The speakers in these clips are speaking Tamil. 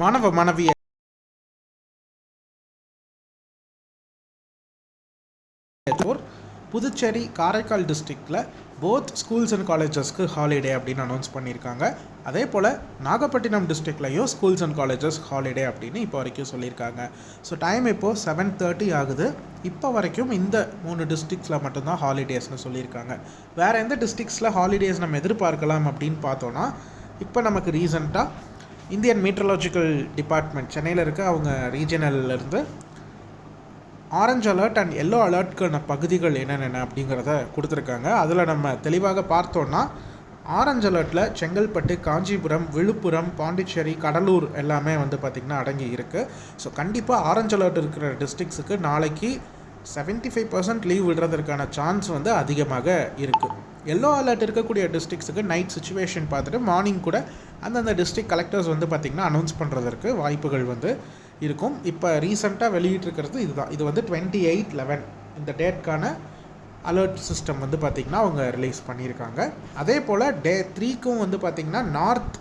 மாணவ மாணவிய. புதுச்சேரி காரைக்கால் டிஸ்ட்ரிக்டில் போத் ஸ்கூல்ஸ் அண்ட் காலேஜஸ்க்கு ஹாலிடே அப்படின்னு அனௌன்ஸ் பண்ணியிருக்காங்க. அதே போல் நாகப்பட்டினம் டிஸ்ட்ரிக்ட்லையும் ஸ்கூல்ஸ் அண்ட் காலேஜஸ் ஹாலிடே அப்படின்னு இப்போ வரைக்கும் சொல்லியிருக்காங்க. ஸோ டைம் இப்போது செவன் தேர்ட்டி ஆகுது. இப்போ வரைக்கும் இந்த மூணு டிஸ்ட்ரிக்ஸில் மட்டும்தான் ஹாலிடேஸ்னு சொல்லியிருக்காங்க. வேறு எந்த டிஸ்ட்ரிக்ஸில் ஹாலிடேஸ் நம்ம எதிர்பார்க்கலாம் அப்படின்னு பார்த்தோன்னா இப்போ நமக்கு ரீசண்டாக இந்தியன் மீட்ரலாஜிக்கல் டிபார்ட்மெண்ட் சென்னையில் இருக்க அவங்க ரீஜனல்லேருந்து ஆரஞ்சு அலர்ட் அண்ட் எல்லோ அலர்ட்க்கான பகுதிகள் என்னென்ன அப்படிங்கிறத கொடுத்துருக்காங்க. அதில் நம்ம தெளிவாக பார்த்தோன்னா ஆரஞ்சு அலர்ட்டில் செங்கல்பட்டு காஞ்சிபுரம் விழுப்புரம் பாண்டிச்சேரி கடலூர் எல்லாமே வந்து பார்த்திங்கன்னா அடங்கி இருக்குது ஸோ கண்டிப்பாக ஆரஞ்சு அலர்ட் இருக்கிற டிஸ்ட்ரிக்ஸுக்கு நாளைக்கு 75% ஃபைவ் பர்சன்ட் லீவ் விடுறதுக்கான சான்ஸ் வந்து அதிகமாக இருக்குது எல்லோ அலர்ட் இருக்கக்கூடிய டிஸ்ட்ரிக்ஸுக்கு நைட் சுச்சுவேஷன் பார்த்துட்டு மார்னிங் கூட அந்தந்த டிஸ்ட்ரிக்ட் கலெக்டர்ஸ் வந்து பார்த்திங்கன்னா அனௌன்ஸ் பண்ணுறதற்கு வாய்ப்புகள் வந்து இருக்கும். இப்போ ரீசெண்டாக வெளியிட்டிருக்கிறது இதுதான். இது வந்து டுவெண்ட்டி எயிட் லெவன் இந்த டேட்க்கான அலர்ட் சிஸ்டம் வந்து பார்த்திங்கன்னா அவங்க ரிலீஸ் பண்ணியிருக்காங்க. அதே போல் டே த்ரீக்கும் வந்து பார்த்திங்கன்னா நார்த்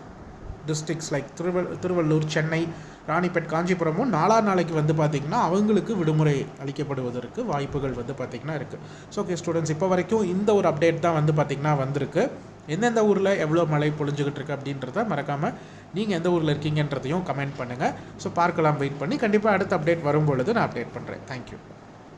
டிஸ்ட்ரிக்ஸ் லைக் திருவள் திருவள்ளூர் சென்னை ராணிப்பேட் காஞ்சிபுரமும் நாலா நாளைக்கு வந்து பார்த்திங்கன்னா அவங்களுக்கு விடுமுறை அளிக்கப்படுவதற்கு வாய்ப்புகள் வந்து பார்த்திங்கன்னா இருக்குது ஸோ ஓகே ஸ்டூடெண்ட்ஸ் இப்போ வரைக்கும் இந்த ஒரு அப்டேட் தான் வந்து பார்த்திங்கன்னா வந்திருக்கு. எந்தெந்த ஊரில் எவ்வளோ மழை பொழிஞ்சுக்கிட்டு இருக்கு அப்படின்றத மறக்காமல் நீங்கள் எந்த ஊரில் இருக்கீங்கன்றதையும் கமெண்ட் பண்ணுங்கள் ஸோ பார்க்கலாம் வெயிட் பண்ணி கண்டிப்பாக அடுத்த அப்டேட் வரும் பொழுது நான் அப்டேட் பண்ணுறேன் தேங்க்யூ